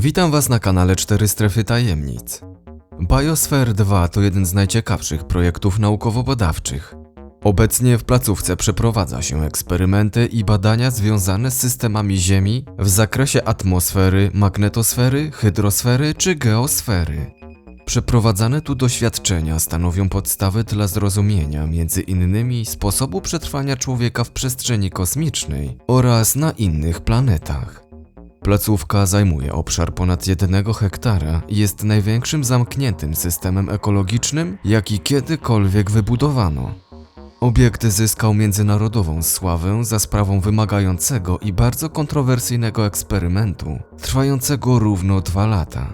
Witam Was na kanale 4 Strefy Tajemnic. Biosphere 2 to jeden z najciekawszych projektów naukowo-badawczych. Obecnie w placówce przeprowadza się eksperymenty i badania związane z systemami Ziemi w zakresie atmosfery, magnetosfery, hydrosfery czy geosfery. Przeprowadzane tu doświadczenia stanowią podstawę dla zrozumienia między innymi sposobu przetrwania człowieka w przestrzeni kosmicznej oraz na innych planetach. Placówka zajmuje obszar ponad 1 hektara i jest największym zamkniętym systemem ekologicznym, jaki kiedykolwiek wybudowano. Obiekt zyskał międzynarodową sławę za sprawą wymagającego i bardzo kontrowersyjnego eksperymentu, trwającego równo dwa lata.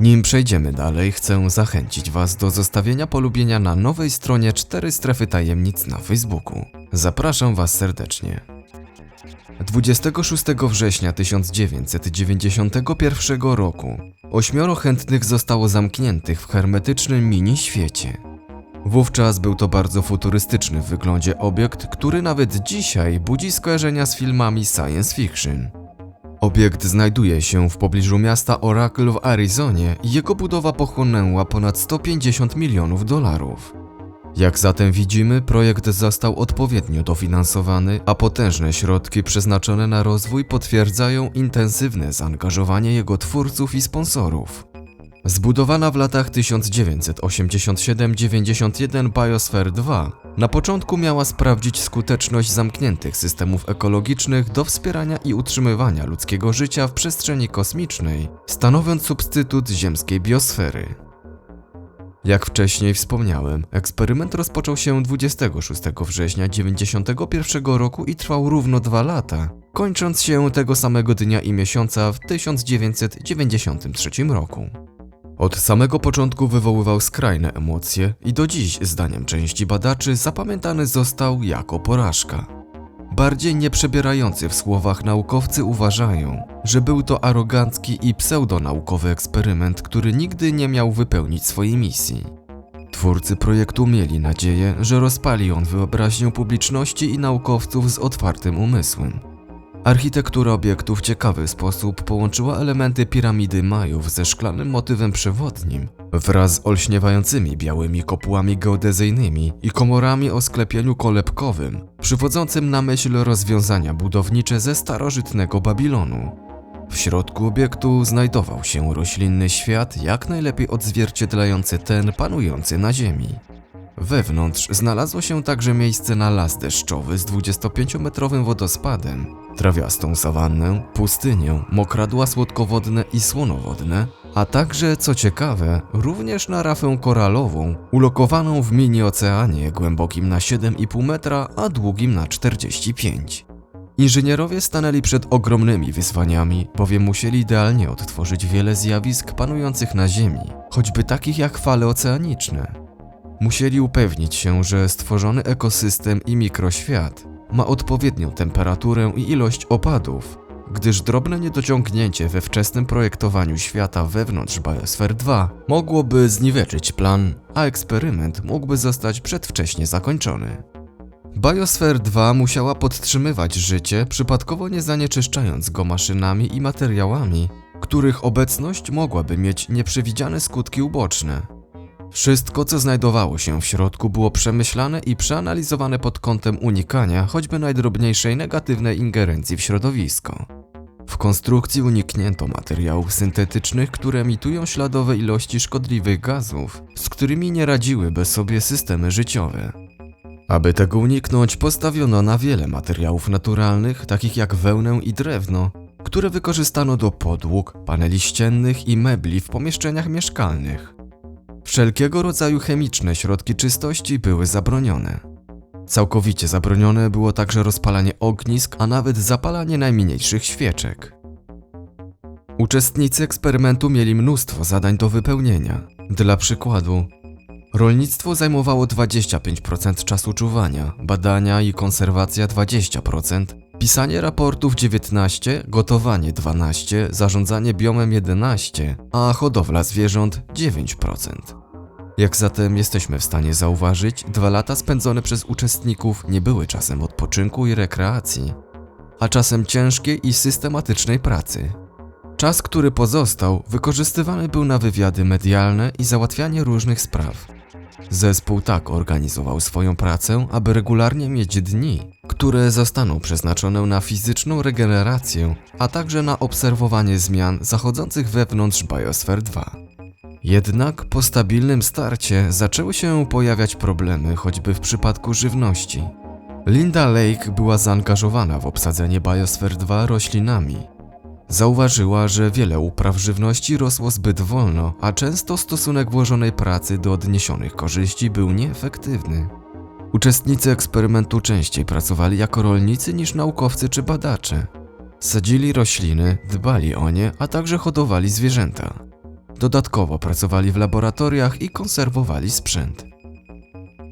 Nim przejdziemy dalej, chcę zachęcić Was do zostawienia polubienia na nowej stronie 4 Strefy Tajemnic na Facebooku. Zapraszam Was serdecznie. 26 września 1991 roku ośmioro chętnych zostało zamkniętych w hermetycznym mini-świecie. Wówczas był to bardzo futurystyczny w wyglądzie obiekt, który nawet dzisiaj budzi skojarzenia z filmami science fiction. Obiekt znajduje się w pobliżu miasta Oracle w Arizonie i jego budowa pochłonęła ponad 150 milionów dolarów. Jak zatem widzimy, projekt został odpowiednio dofinansowany, a potężne środki przeznaczone na rozwój potwierdzają intensywne zaangażowanie jego twórców i sponsorów. Zbudowana w latach 1987-91 Biosphere 2 na początku miała sprawdzić skuteczność zamkniętych systemów ekologicznych do wspierania i utrzymywania ludzkiego życia w przestrzeni kosmicznej, stanowiąc substytut ziemskiej biosfery. Jak wcześniej wspomniałem, eksperyment rozpoczął się 26 września 1991 roku i trwał równo dwa lata, kończąc się tego samego dnia i miesiąca w 1993 roku. Od samego początku wywoływał skrajne emocje i do dziś, zdaniem części badaczy, zapamiętany został jako porażka. Bardziej nieprzebierający w słowach naukowcy uważają, że był to arogancki i pseudonaukowy eksperyment, który nigdy nie miał wypełnić swojej misji. Twórcy projektu mieli nadzieję, że rozpali on wyobraźnię publiczności i naukowców z otwartym umysłem. Architektura obiektu w ciekawy sposób połączyła elementy piramidy Majów ze szklanym motywem przewodnim wraz z olśniewającymi białymi kopułami geodezyjnymi i komorami o sklepieniu kolebkowym, przywodzącym na myśl rozwiązania budownicze ze starożytnego Babilonu. W środku obiektu znajdował się roślinny świat, jak najlepiej odzwierciedlający ten panujący na Ziemi. Wewnątrz znalazło się także miejsce na las deszczowy z 25-metrowym wodospadem, trawiastą sawannę, pustynię, mokradła słodkowodne i słonowodne, a także, co ciekawe, również na rafę koralową, ulokowaną w mini-oceanie głębokim na 7,5 metra, a długim na 45. Inżynierowie stanęli przed ogromnymi wyzwaniami, bowiem musieli idealnie odtworzyć wiele zjawisk panujących na Ziemi, choćby takich jak fale oceaniczne. Musieli upewnić się, że stworzony ekosystem i mikroświat ma odpowiednią temperaturę i ilość opadów, gdyż drobne niedociągnięcie we wczesnym projektowaniu świata wewnątrz Biosphere 2 mogłoby zniweczyć plan, a eksperyment mógłby zostać przedwcześnie zakończony. Biosphere 2 musiała podtrzymywać życie, przypadkowo nie zanieczyszczając go maszynami i materiałami, których obecność mogłaby mieć nieprzewidziane skutki uboczne. Wszystko, co znajdowało się w środku, było przemyślane i przeanalizowane pod kątem unikania choćby najdrobniejszej negatywnej ingerencji w środowisko. W konstrukcji uniknięto materiałów syntetycznych, które emitują śladowe ilości szkodliwych gazów, z którymi nie radziłyby sobie systemy życiowe. Aby tego uniknąć, postawiono na wiele materiałów naturalnych, takich jak wełnę i drewno, które wykorzystano do podłóg, paneli ściennych i mebli w pomieszczeniach mieszkalnych. Wszelkiego rodzaju chemiczne środki czystości były zabronione. Całkowicie zabronione było także rozpalanie ognisk, a nawet zapalanie najmniejszych świeczek. Uczestnicy eksperymentu mieli mnóstwo zadań do wypełnienia. Dla przykładu, rolnictwo zajmowało 25% czasu czuwania, badania i konserwacja 20%, pisanie raportów 19, gotowanie 12, zarządzanie biomem 11, a hodowla zwierząt 9%. Jak zatem jesteśmy w stanie zauważyć, dwa lata spędzone przez uczestników nie były czasem odpoczynku i rekreacji, a czasem ciężkiej i systematycznej pracy. Czas, który pozostał, wykorzystywany był na wywiady medialne i załatwianie różnych spraw. Zespół tak organizował swoją pracę, aby regularnie mieć dni, które zostaną przeznaczone na fizyczną regenerację, a także na obserwowanie zmian zachodzących wewnątrz Biosphere 2. Jednak po stabilnym starcie zaczęły się pojawiać problemy, choćby w przypadku żywności. Linda Lake była zaangażowana w obsadzenie Biosphere 2 roślinami. Zauważyła, że wiele upraw żywności rosło zbyt wolno, a często stosunek włożonej pracy do odniesionych korzyści był nieefektywny. Uczestnicy eksperymentu częściej pracowali jako rolnicy niż naukowcy czy badacze. Sadzili rośliny, dbali o nie, a także hodowali zwierzęta. Dodatkowo pracowali w laboratoriach i konserwowali sprzęt.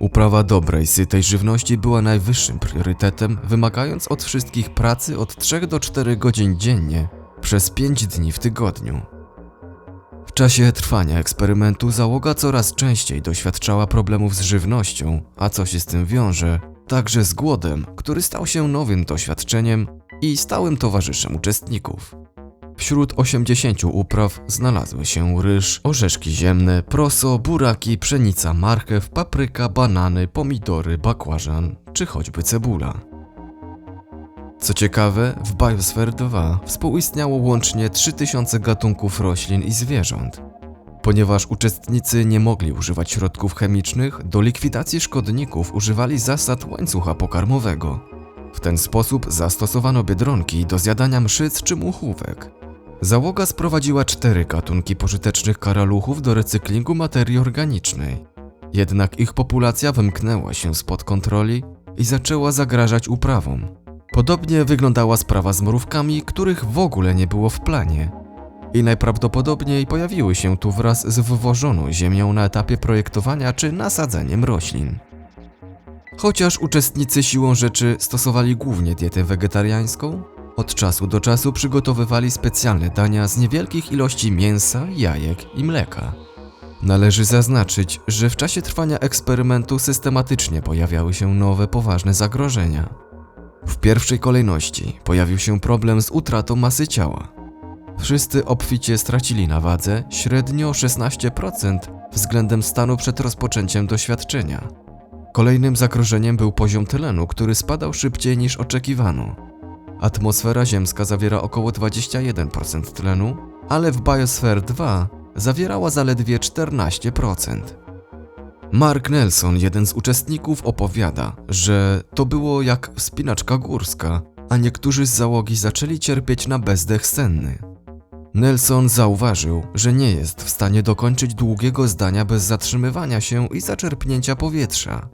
Uprawa dobrej, sytej żywności była najwyższym priorytetem, wymagając od wszystkich pracy od 3 do 4 godzin dziennie przez 5 dni w tygodniu. Czasie trwania eksperymentu załoga coraz częściej doświadczała problemów z żywnością, a co się z tym wiąże, także z głodem, który stał się nowym doświadczeniem i stałym towarzyszem uczestników. Wśród 80 upraw znalazły się ryż, orzeszki ziemne, proso, buraki, pszenica, marchew, papryka, banany, pomidory, bakłażan czy choćby cebula. Co ciekawe, w Biosphere 2 współistniało łącznie 3000 gatunków roślin i zwierząt. Ponieważ uczestnicy nie mogli używać środków chemicznych, do likwidacji szkodników używali zasad łańcucha pokarmowego. W ten sposób zastosowano biedronki do zjadania mszyc czy muchówek. Załoga sprowadziła cztery gatunki pożytecznych karaluchów do recyklingu materii organicznej. Jednak ich populacja wymknęła się spod kontroli i zaczęła zagrażać uprawom. Podobnie wyglądała sprawa z mrówkami, których w ogóle nie było w planie. I najprawdopodobniej pojawiły się tu wraz z wywożoną ziemią na etapie projektowania czy nasadzeniem roślin. Chociaż uczestnicy siłą rzeczy stosowali głównie dietę wegetariańską, od czasu do czasu przygotowywali specjalne dania z niewielkich ilości mięsa, jajek i mleka. Należy zaznaczyć, że w czasie trwania eksperymentu systematycznie pojawiały się nowe poważne zagrożenia. W pierwszej kolejności pojawił się problem z utratą masy ciała. Wszyscy obficie stracili na wadze średnio 16% względem stanu przed rozpoczęciem doświadczenia. Kolejnym zagrożeniem był poziom tlenu, który spadał szybciej niż oczekiwano. Atmosfera ziemska zawiera około 21% tlenu, ale w Biosphere 2 zawierała zaledwie 14%. Mark Nelson, jeden z uczestników, opowiada, że to było jak wspinaczka górska, a niektórzy z załogi zaczęli cierpieć na bezdech senny. Nelson zauważył, że nie jest w stanie dokończyć długiego zdania bez zatrzymywania się i zaczerpnięcia powietrza.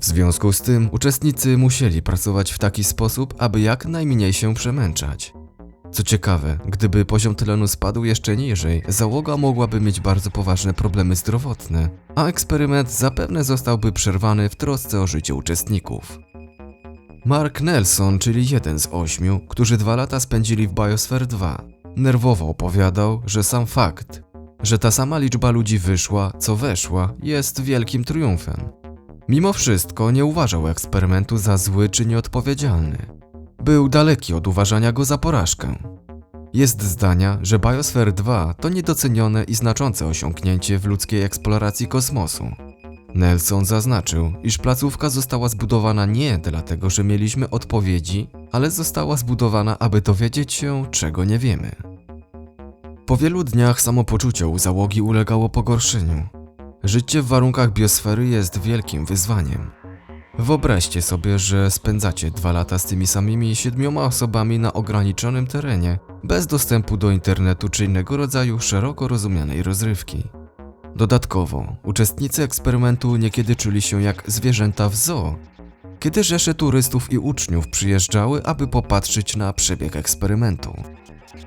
W związku z tym uczestnicy musieli pracować w taki sposób, aby jak najmniej się przemęczać. Co ciekawe, gdyby poziom tlenu spadł jeszcze niżej, załoga mogłaby mieć bardzo poważne problemy zdrowotne, a eksperyment zapewne zostałby przerwany w trosce o życie uczestników. Mark Nelson, czyli jeden z ośmiu, którzy dwa lata spędzili w Biosphere 2, nerwowo opowiadał, że sam fakt, że ta sama liczba ludzi wyszła, co weszła, jest wielkim triumfem. Mimo wszystko nie uważał eksperymentu za zły czy nieodpowiedzialny. Był daleki od uważania go za porażkę. Jest zdania, że Biosphere 2 to niedocenione i znaczące osiągnięcie w ludzkiej eksploracji kosmosu. Nelson zaznaczył, iż placówka została zbudowana nie dlatego, że mieliśmy odpowiedzi, ale została zbudowana, aby dowiedzieć się, czego nie wiemy. Po wielu dniach samopoczucie u załogi ulegało pogorszeniu. Życie w warunkach biosfery jest wielkim wyzwaniem. Wyobraźcie sobie, że spędzacie dwa lata z tymi samymi siedmioma osobami na ograniczonym terenie, bez dostępu do internetu czy innego rodzaju szeroko rozumianej rozrywki. Dodatkowo, uczestnicy eksperymentu niekiedy czuli się jak zwierzęta w zoo, kiedy rzesze turystów i uczniów przyjeżdżały, aby popatrzeć na przebieg eksperymentu.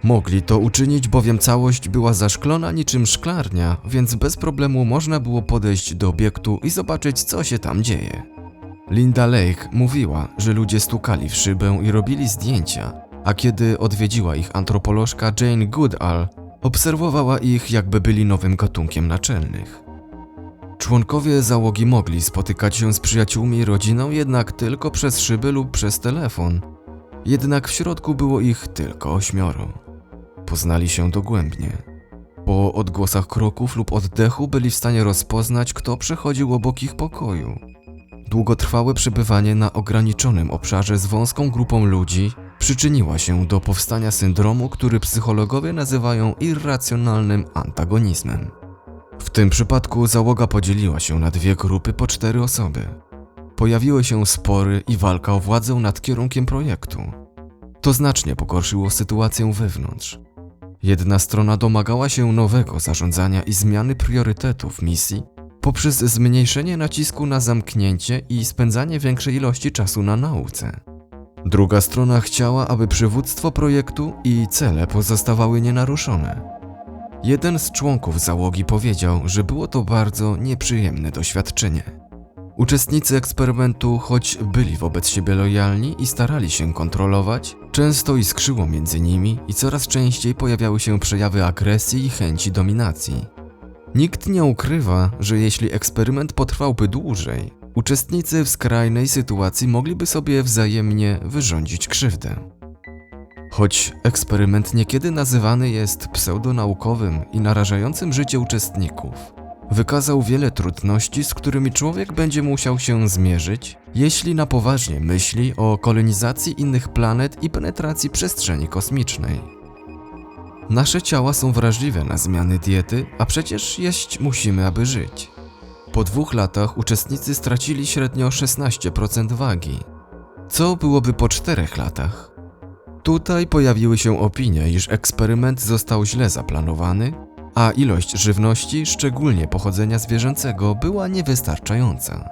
Mogli to uczynić, bowiem całość była zaszklona niczym szklarnia, więc bez problemu można było podejść do obiektu i zobaczyć, co się tam dzieje. Linda Lake mówiła, że ludzie stukali w szybę i robili zdjęcia, a kiedy odwiedziła ich antropolożka Jane Goodall, obserwowała ich, jakby byli nowym gatunkiem naczelnych. Członkowie załogi mogli spotykać się z przyjaciółmi i rodziną jednak tylko przez szyby lub przez telefon. Jednak w środku było ich tylko ośmioro. poznali się dogłębnie. Po odgłosach kroków lub oddechu byli w stanie rozpoznać, kto przechodził obok ich pokoju. Długotrwałe przebywanie na ograniczonym obszarze z wąską grupą ludzi przyczyniła się do powstania syndromu, który psychologowie nazywają irracjonalnym antagonizmem. W tym przypadku załoga podzieliła się na dwie grupy po cztery osoby. Pojawiły się spory i walka o władzę nad kierunkiem projektu. To znacznie pogorszyło sytuację wewnątrz. Jedna strona domagała się nowego zarządzania i zmiany priorytetów misji poprzez zmniejszenie nacisku na zamknięcie i spędzanie większej ilości czasu na nauce. Druga strona chciała, aby przywództwo projektu i cele pozostawały nienaruszone. Jeden z członków załogi powiedział, że było to bardzo nieprzyjemne doświadczenie. Uczestnicy eksperymentu, choć byli wobec siebie lojalni i starali się kontrolować, często iskrzyło między nimi i coraz częściej pojawiały się przejawy agresji i chęci dominacji. Nikt nie ukrywa, że jeśli eksperyment potrwałby dłużej, uczestnicy w skrajnej sytuacji mogliby sobie wzajemnie wyrządzić krzywdę. Choć eksperyment niekiedy nazywany jest pseudonaukowym i narażającym życie uczestników, wykazał wiele trudności, z którymi człowiek będzie musiał się zmierzyć, jeśli na poważnie myśli o kolonizacji innych planet i penetracji przestrzeni kosmicznej. Nasze ciała są wrażliwe na zmiany diety, a przecież jeść musimy, aby żyć. Po dwóch latach uczestnicy stracili średnio 16% wagi. Co byłoby po czterech latach? Tutaj pojawiły się opinie, iż eksperyment został źle zaplanowany, a ilość żywności, szczególnie pochodzenia zwierzęcego, była niewystarczająca.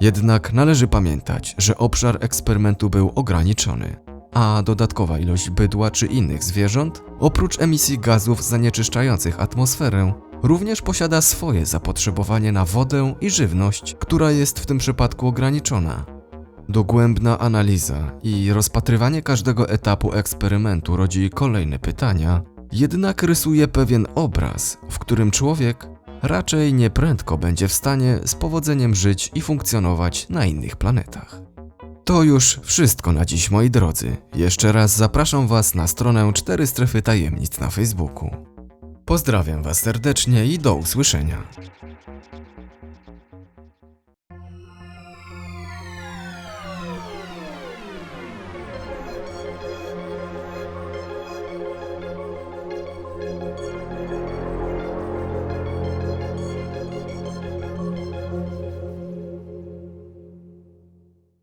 Jednak należy pamiętać, że obszar eksperymentu był ograniczony, a dodatkowa ilość bydła czy innych zwierząt, oprócz emisji gazów zanieczyszczających atmosferę, również posiada swoje zapotrzebowanie na wodę i żywność, która jest w tym przypadku ograniczona. Dogłębna analiza i rozpatrywanie każdego etapu eksperymentu rodzi kolejne pytania, jednak rysuje pewien obraz, w którym człowiek raczej nieprędko będzie w stanie z powodzeniem żyć i funkcjonować na innych planetach. To już wszystko na dziś, moi drodzy. Jeszcze raz zapraszam Was na stronę 4 strefy tajemnic na Facebooku. Pozdrawiam Was serdecznie i do usłyszenia.